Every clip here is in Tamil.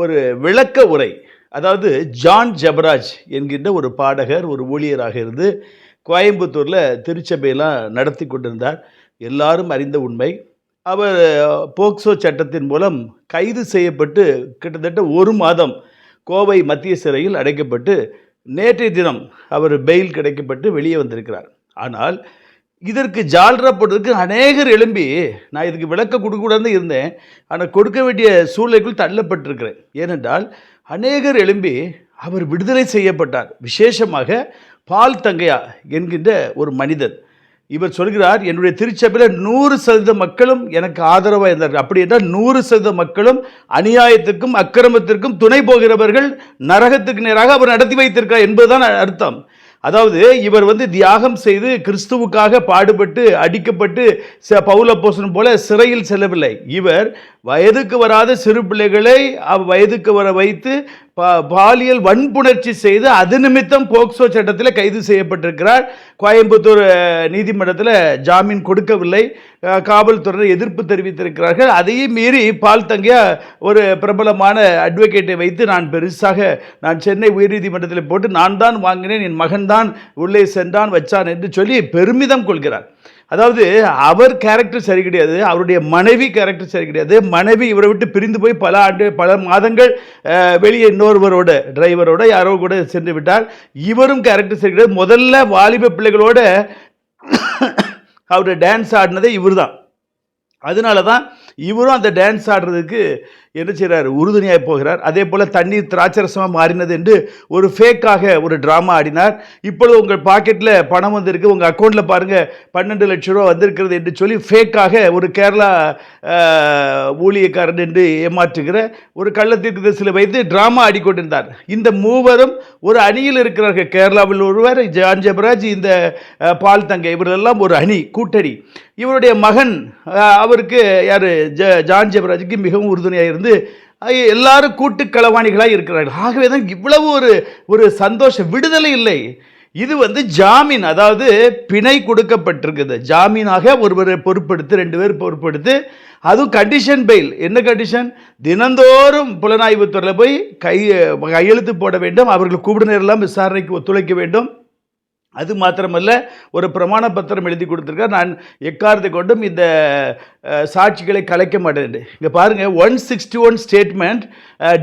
ஒரு விளக்க உரை. அதாவது ஜான் ஜபராஜ் என்கின்ற ஒரு பாடகர் ஒரு ஊழியராக இருந்து கோயம்புத்தூரில் திருச்சபையெல்லாம் நடத்தி கொண்டிருந்தார். எல்லாரும் அறிந்த உண்மை. அவர் போக்சோ சட்டத்தின் மூலம் கைது செய்யப்பட்டு கிட்டத்தட்ட ஒரு மாதம் கோவை மத்திய சிறையில் அடைக்கப்பட்டு நேற்றைய தினம் அவர் பெயில் கிடைக்கப்பட்டு வெளியே வந்திருக்கிறார். ஆனால் இதற்கு ஜால்ரா போட்டதுக்கு அநேகர் எழும்பி நான் இதுக்கு விளக்க கொடுக்கக்கூடாதுன்னு இருந்தேன். ஆனால் கொடுக்க வேண்டிய சூழ்நிலைக்குள் தள்ளப்பட்டிருக்கிறேன். ஏனென்றால் அநேகர் எழும்பி அவர் விடுதலை செய்யப்பட்டார். விசேஷமாக பால் தங்கையா என்கின்ற ஒரு மனிதன். இவர் சொல்கிறார் என்னுடைய திருச்சபையில் நூறு சதவீத மக்களும் எனக்கு ஆதரவாக இருந்தார்கள். அப்படி என்றால் நூறு சதவீத மக்களும் அநியாயத்திற்கும் அக்கிரமத்திற்கும் துணை போகிறவர்கள் நரகத்துக்கு நேராக அவர் நடத்தி வைத்திருக்கிறார் என்பதுதான் அர்த்தம். அதாவது இவர் வந்து தியாகம் செய்து கிறிஸ்துவுக்காக பாடுபட்டு அடிக்கப்பட்டு ச பௌலப்போசன் போல சிறையில் செல்லவில்லை. இவர் வயதுக்கு வராத சிறு பிள்ளைகளை வயதுக்கு வர வைத்து பாலியல் வன்புணர்ச்சி செய்து அது நிமித்தம் போக்சோ சட்டத்தில் கைது செய்யப்பட்டிருக்கிறார். கோயம்புத்தூர் நீதிமன்றத்தில் ஜாமீன் கொடுக்கவில்லை. அஹ், காவல்துறை எதிர்ப்பு தெரிவித்திருக்கிறார்கள். அதையும் மீறி பால் தங்கியா ஒரு பிரபலமான அட்வொகேட்டை வைத்து நான் பெருசாக நான் சென்னை உயர்நீதிமன்றத்தில் போட்டு நான் தான் வாங்கினேன் என் மகன் தான் உள்ளே சென்றான் வச்சான் என்று சொல்லி பெருமிதம் கொள்கிறார். அதாவது அவர் கேரக்டர் சரி கிடையாது அவருடைய மனைவி கேரக்டர் சரி கிடையாது மனைவி இவரை விட்டு பிரிந்து போய் பல ஆண்டு பல மாதங்கள் வெளியே இன்னொருவரோட டிரைவரோட யாரோ கூட சென்று விட்டார் இவரும் கேரக்டர் சரி கிடையாது. முதல்ல வாலிப பிள்ளைகளோட அவர் டான்ஸ் ஆடினதே இவர் தான் அதனால தான் இவரும் அந்த டான்ஸ் ஆடுறதுக்கு என்ன செய்கிறார் உறுதுணையாக போகிறார். அதே போல் தண்ணீர் திராட்சரசமாக மாறினது என்று ஒரு ஃபேக்காக ஒரு ட்ராமா ஆடினார். இப்பொழுது உங்கள் பாக்கெட்டில் பணம் வந்திருக்கு. உங்கள் அக்கௌண்ட்டில் பாருங்கள் பன்னெண்டு லட்ச ரூபா வந்திருக்கிறது என்று சொல்லி ஃபேக்காக ஒரு கேரளா ஊழியக்காரன் என்று ஏமாற்றுகிற ஒரு கள்ளத்திற்கு திசையில் வைத்து ட்ராமா ஆடிக்கொண்டிருந்தார். இந்த மூவரும் ஒரு அணியில் இருக்கிறார்கள். கேரளாவில் ஒருவர் ஜான் ஜபராஜ் இந்த பால் தங்கை. இவர்களெல்லாம் ஒரு அணி கூட்டணி. இவருடைய மகன் அவருக்கு யார்? ஜ ஜான் ஜெபராஜுக்கு மிகவும் உறுதுணையாக இருந்து எல்லாரும் கூட்டு களவாணிகளாக இருக்கிறார்கள். ஆகவே தான் இவ்வளவு ஒரு ஒரு சந்தோஷம் விடுதலை இல்லை. இது வந்து ஜாமீன் அதாவது பிணை கொடுக்கப்பட்டிருக்குது. ஜாமீனாக ஒருவரை பொறுப்படுத்தி ரெண்டு பேர் பொறுப்படுத்தி அதுவும் கண்டிஷன் பெயில் என்ன கண்டிஷன் தினந்தோறும் புலனாய்வுத்துறையில் போய் கை கையெழுத்து போட வேண்டும். அவர்கள் கூப்பிடுநரெல்லாம் விசாரணைக்கு ஒத்துழைக்க வேண்டும். அது மாத்திரமல்ல ஒரு பிரமாண பத்திரம் எழுதி கொடுத்துருக்கார். நான் எக்காரத்தை கொண்டும் இந்த சாட்சிகளை கலைக்க மாட்டேன். இங்கே பாருங்கள் one sixty one statement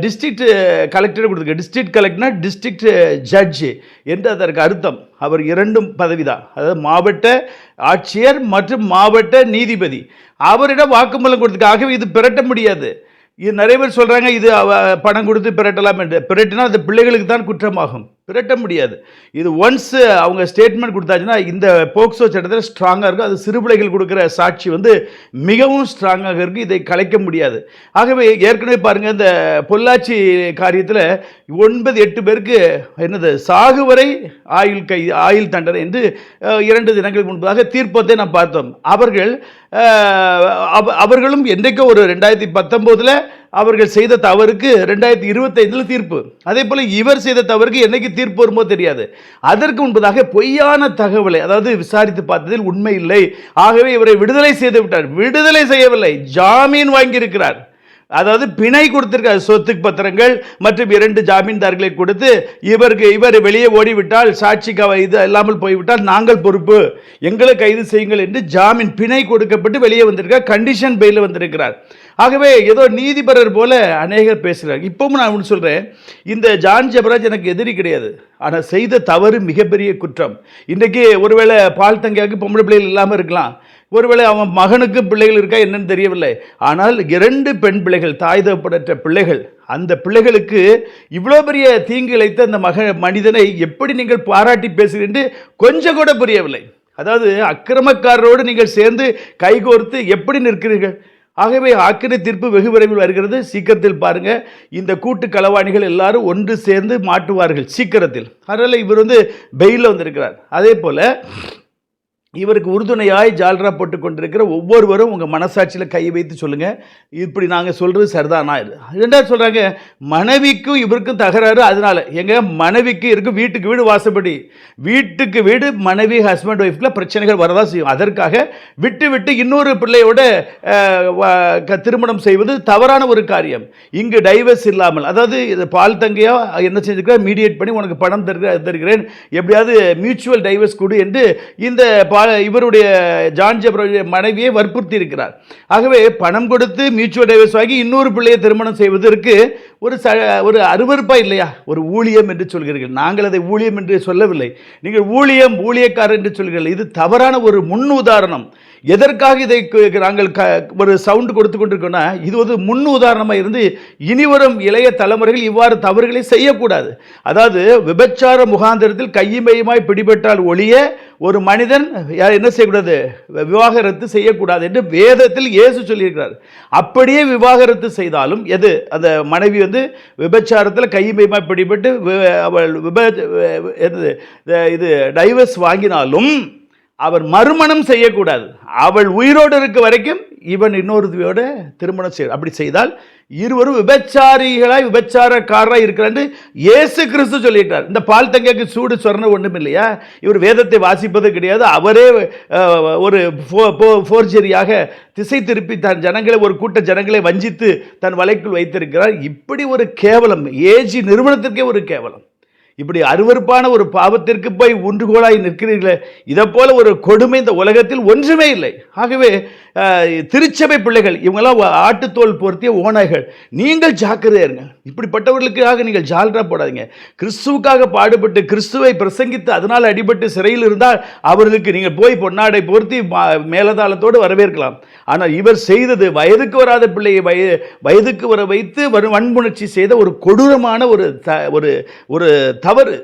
district collector கொடுத்துருக்க டிஸ்ட்ரிக்ட் கலெக்டர்னா டிஸ்ட்ரிக்ட் ஜட்ஜு என்று அதற்கு அர்த்தம். அவர் இரண்டும் பதவி தான். அதாவது மாவட்ட ஆட்சியர் மற்றும் மாவட்ட நீதிபதி. அவரிடம் வாக்குமூலம் கொடுத்துருக்க ஆகவே இது பிரட்ட முடியாது. இது நிறைய பேர் சொல்கிறாங்க இது அவ பணம் கொடுத்து பிரட்டலாம் என்று. பிரட்டினா அது பிள்ளைகளுக்கு தான் குற்றமாகும். விரட்ட முடியாது. இது ஒன்ஸ் அவங்க ஸ்டேட்மெண்ட் கொடுத்தாச்சுன்னா இந்த போக்சோ சட்டத்தில் ஸ்ட்ராங்காக இருக்கும். அது சிறுபிள்ளைகள் கொடுக்குற சாட்சி வந்து மிகவும் ஸ்ட்ராங்காக இருக்குது இதை கலைக்க முடியாது. ஆகவே ஏற்கனவே பாருங்கள் இந்த பொள்ளாச்சி காரியத்தில் ஒன்பது எட்டு பேருக்கு என்னது சாகு வரை ஆயுள் கை ஆயுள் தண்டனை என்று இரண்டு தினங்களுக்கு முன்பதாக தீர்ப்பத்தை நாம் பார்த்தோம். அவர்கள் அவர்களும் என்றைக்கோ ஒரு ரெண்டாயிரத்தி பத்தொம்போதில் அவர்கள் செய்த தவறுக்கு ரெண்டாயிரத்தி இருபத்தைந்தில் தீர்ப்பு. அதே போல் இவர் செய்த தவறுக்கு என்னைக்கு தீர்ப்பு வருமோ தெரியாது. அதற்கு முன்பதாக பொய்யான தகவலை அதாவது விசாரித்து பார்த்ததில் உண்மை இல்லை. ஆகவே இவரை விடுதலை செய்து விட்டார். விடுதலை செய்யவில்லை. ஜாமீன் வாங்கியிருக்கிறார். அதாவது பிணை கொடுத்திருக்க சொத்துக்கு பத்திரங்கள் மற்றும் இரண்டு ஜாமீன்தார்களை கொடுத்து இவருக்கு இவர் வெளியே ஓடிவிட்டால் சாட்சி அவ- இது இல்லாமல் போய்விட்டால் நாங்கள் பொறுப்பு. எங்களை கைது செய்யுங்கள் என்று ஜாமீன் பிணை கொடுக்கப்பட்டு வெளியே வந்திருக்கார் கண்டிஷன் பெயில் வந்திருக்கிறார். ஆகவே ஏதோ நீதிபரர் போல அநேகர் பேசுகிறார். இப்பவும் நான் ஒன்று சொல்கிறேன் இந்த ஜான் ஜெபராஜ் எனக்கு எதிரி கிடையாது. ஆனால் செய்த தவறு மிகப்பெரிய குற்றம். இன்றைக்கி ஒருவேளை பால் தங்கியாவுக்கு பொம்பளை பிள்ளைகள் இல்லாமல் இருக்கலாம். ஒருவேளை அவன் மகனுக்கு பிள்ளைகள் இருக்கா என்னன்னு தெரியவில்லை. ஆனால் இரண்டு பெண் பிள்ளைகள் தாய் தகப்படற்ற பிள்ளைகள் அந்த பிள்ளைகளுக்கு இவ்வளோ பெரிய தீங்கு இழைத்த அந்த மக மனிதனை எப்படி நீங்கள் பாராட்டி பேசுகிறீர்கள் கொஞ்சம் கூட புரியவில்லை. அதாவது அக்கிரமக்காரரோடு நீங்கள் சேர்ந்து கைகோர்த்து எப்படி நிற்கிறீர்கள்? ஆகவே ஆக்கிர தீர்ப்பு வெகு விரைவில் வருகிறது. சீக்கிரத்தில் பாருங்க. இந்த கூட்டு களவாணிகள் எல்லாரும் ஒன்று சேர்ந்து மாட்டுவார்கள் சீக்கிரத்தில். அதனால் இவர் வந்து பெயிலில் வந்திருக்கிறார். அதே போல் இவருக்கு உறுதுணையாய் ஜால்ரா போட்டு கொண்டிருக்கிற ஒவ்வொருவரும் உங்கள் மனசாட்சியில் கை வைத்து சொல்லுங்கள் இப்படி நாங்கள் சொல்கிறது சரிதானா. இது ரெண்டாவது சொல்கிறாங்க மனைவிக்கும் இவருக்கும் தகராறு அதனால். எங்கள் மனைவிக்கு இருக்கும் வீட்டுக்கு வீடு வாசப்படி. வீட்டுக்கு வீடு மனைவி ஹஸ்பண்ட் ஒய்ஃபில் பிரச்சனைகள் வரதான் செய்யும். அதற்காக விட்டு விட்டு இன்னொரு பிள்ளையோட திருமணம் செய்வது தவறான ஒரு காரியம். இங்கு டைவர்ஸ் இல்லாமல். அதாவது இது பால் தங்கையாக என்ன செஞ்சிருக்கிறார் மீடியேட் பண்ணி உனக்கு பணம் தருகிற தருகிறேன். எப்படியாவது மியூச்சுவல் டைவர்ஸ் கொடு என்று இந்த பால் இவருடைய ஜான் ஜப்ரோடைய மனைவியை வற்புறுத்தி இருக்கிறார். ஆகவே பணம் கொடுத்து மியூச்சுவல் டைவர்ஸ் வாங்கி இன்னொரு பிள்ளையை திருமணம் செய்வதற்கு ஒரு ச ஒரு அருவறுப்பாக இல்லையா? ஒரு ஊழியம் என்று சொல்கிறீர்கள். நாங்கள் அதை ஊழியம் என்று சொல்லவில்லை. நீங்கள் ஊழியம் ஊழியக்காரர் என்று சொல்கிறீர்கள். இது தவறான ஒரு முன் உதாரணம். எதற்காக இதை நாங்கள் க ஒரு சவுண்டு கொடுத்து கொண்டிருக்கோம்னா இது ஒரு முன் உதாரணமாக இருந்து இனிவரும் இளைய தலைமுறைகள் இவ்வாறு தவறுகளை செய்யக்கூடாது. அதாவது விபச்சார முகாந்திரத்தில் கையுமையுமாய் பிடிபட்டால் ஒழிய ஒரு மனிதன் யார் என்ன செய்யக்கூடாது? விவாகரத்து செய்யக்கூடாது என்று வேதத்தில் இயேசு சொல்லியிருக்கிறார். அப்படியே விவாகரத்து செய்தாலும் எது? அந்த மனைவி வந்து விபச்சாரத்தில் கையுமையுமாய் பிடிபட்டு வி- அவள் விப இது டைவர்ஸ் வாங்கினாலும் அவர் மறுமணம் செய்யக்கூடாது. அவள் உயிரோடு இருக்க வரைக்கும் இவன் இன்னொருத்தியோட திருமணம் செய் அப்படி செய்தால் இருவரும் விபச்சாரிகளாய் விபச்சாரக்காரராக இருக்கிறான்னு இயேசு கிறிஸ்து சொல்லிட்டார். இந்த பால் தங்கைக்கு சூடு சொரண ஒன்றும் இல்லையா? இவர் வேதத்தை வாசிப்பது கிடையாது. அவரே ஒரு ஃபோர்ஜரியாக திசை திருப்பி தன் ஜனங்களை ஒரு கூட்ட ஜனங்களை வஞ்சித்து தன் வலைக்குள் வைத்திருக்கிறார். இப்படி ஒரு கேவலம் ஏஜி நிறுவனத்திற்கே ஒரு கேவலம். இப்படி அருவருப்பான ஒரு பாவத்திற்கு போய் ஒன்றுகோலாய் நிற்கிறீர்களே இதை போல ஒரு கொடுமை இந்த உலகத்தில் ஒன்றுமே இல்லை. ஆகவே திருச்சபை பிள்ளைகள் இவங்கெல்லாம் ஆட்டுத்தோல் பொருத்திய ஓநாய்கள் நீங்கள் ஜாக்கிரதையா இருங்க. இப்படிப்பட்டவர்களுக்காக நீங்கள் ஜால்ரா போடாதீங்க. கிறிஸ்துவுக்காக பாடுபட்டு கிறிஸ்துவை பிரசங்கித்து அதனால் அடிபட்டு சிறையில் இருந்தால் அவர்களுக்கு நீங்கள் போய் பொன்னாடை பொருத்தி மேலதாளத்தோடு வரவேற்கலாம். ஆனால் இவர் செய்தது வயதுக்கு வராத பிள்ளையை வய வயதுக்கு வர வைத்து வரும் வன்புணர்ச்சி செய்த ஒரு கொடூரமான ஒரு த ஒரு ஒரு தவறு.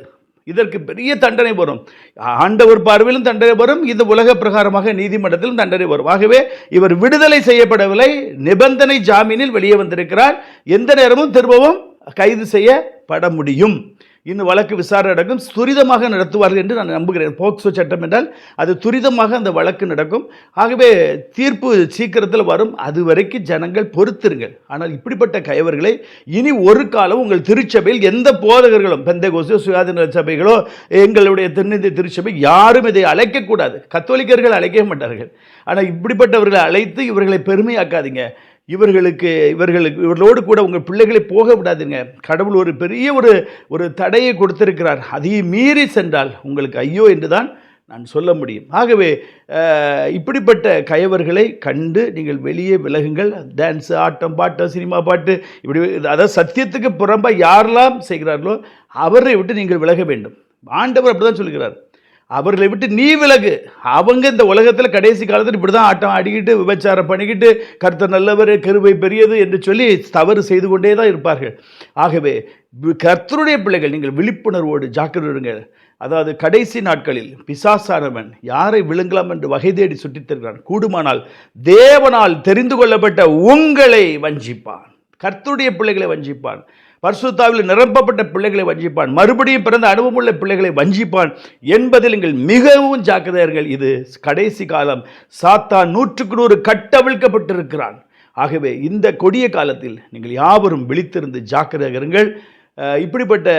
இதற்கு பெரிய தண்டனை வரும். ஆண்டவர் பார்வையிலும் தண்டனை வரும். இது உலக பிரகாரமாக நீதிமன்றத்திலும் தண்டனை வரும். ஆகவே இவர் விடுதலை செய்யப்படவில்லை. நிபந்தனை ஜாமீனில் வெளியே வந்திருக்கிறார். எந்த நேரமும் திரும்பவும் கைது செய்யப்பட முடியும். இந்த வழக்கு விசாரணை நடக்கும். துரிதமாக நடத்துவார்கள் என்று நான் நம்புகிறேன். போக்சோ சட்டம் என்றால் அது துரிதமாக அந்த வழக்கு நடக்கும். ஆகவே தீர்ப்பு சீக்கிரத்தில் வரும். அது வரைக்கும் ஜனங்கள் பொறுத்திருங்கள். ஆனால் இப்படிப்பட்ட கயவர்களை இனி ஒரு காலம் உங்கள் திருச்சபையில் எந்த போதகர்களும் பெந்த கோசோ சுயாதீன சபைகளோ எங்களுடைய தென்னிந்திய திருச்சபை யாரும் இதை அழைக்கக்கூடாது. கத்தோலிக்கர்கள் அழைக்க மாட்டார்கள். ஆனால் இப்படிப்பட்டவர்களை அழைத்து இவர்களை பெருமையாக்காதீங்க. இவர்களுக்கு இவர்களுக்கு இவர்களோடு கூட உங்கள் பிள்ளைகளை போக விடாதீங்க. கடவுள் ஒரு பெரிய ஒரு ஒரு தடையை கொடுத்திருக்கிறார். அதையும் மீறி சென்றால் உங்களுக்கு ஐயோ என்று தான் நான் சொல்ல முடியும். ஆகவே இப்படிப்பட்ட கயவர்களை கண்டு நீங்கள் வெளியே விலகுங்கள். டான்ஸு ஆட்டம் பாட்டம் சினிமா பாட்டு இப்படி அதாவது சத்தியத்துக்கு புறம்பாக யாரெல்லாம் செய்கிறார்களோ அவரை விட்டு நீங்கள் விலக வேண்டும். ஆண்டவர் அப்படி தான் சொல்கிறார். அவர்களை விட்டு நீ விலகு. அவங்க இந்த உலகத்தில் கடைசி காலத்தில் இப்படி தான் ஆட்டம் ஆடிக்கிட்டு விபச்சாரம் பண்ணிக்கிட்டு கருத்தர் நல்லவர் கருவை பெரியது என்று சொல்லி தவறு செய்து கொண்டே தான் இருப்பார்கள். ஆகவே கர்த்தருடைய பிள்ளைகள் நீங்கள் விழிப்புணர்வோடு ஜாக்கிரதை அதாவது கடைசி நாட்களில் பிசாசானவன் யாரை விழுங்கலாம் என்று வகை தேடி சுட்டித்திருக்கிறான் கூடுமானால் தேவனால் தெரிந்து கொள்ளப்பட்ட உங்களை வஞ்சிப்பான். கர்த்தருடைய பிள்ளைகளை வஞ்சிப்பான். பரிசுத்தாவில் நிரப்பப்பட்ட பிள்ளைகளை வஞ்சிப்பான். மறுபடியும் பிறந்த அனுபவமுள்ள பிள்ளைகளை வஞ்சிப்பான் என்பதில் நீங்கள் மிகவும் ஜாக்கிரதையர்கள். இது கடைசி காலம். சாத்தான் நூற்றுக்கு நூறு கட்டவிழ்க்கப்பட்டிருக்கிறான் ஆகவே இந்த கொடிய காலத்தில் நீங்கள் யாவரும் விழித்திருந்து ஜாக்கிரதைகருங்கள் இப்படிப்பட்ட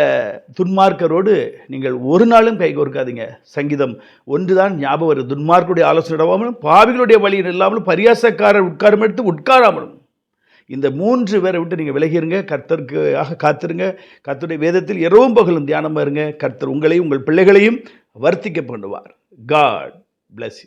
துன்மார்க்கரோடு நீங்கள் ஒரு நாளும் கை கோர்க்காதீங்க. சங்கீதம் ஒன்றுதான் ஞாபகம் வரும் ஆலோசனை இடாமலும் பாவிகளுடைய வழியில் இல்லாமலும் பரியாசக்காரர் உட்காரம் எடுத்து உட்காராமலும். இந்த மூன்று பேரை விட்டு நீங்கள் விலகிருங்க. கர்த்தருக்காக காத்திருங்க. கர்த்தருடைய வேதத்தில் இரவும் பகலும் தியானமாக இருங்க. கர்த்தர் உங்களையும் உங்கள் பிள்ளைகளையும் வர்த்திக்க பண்ணுவார். God plus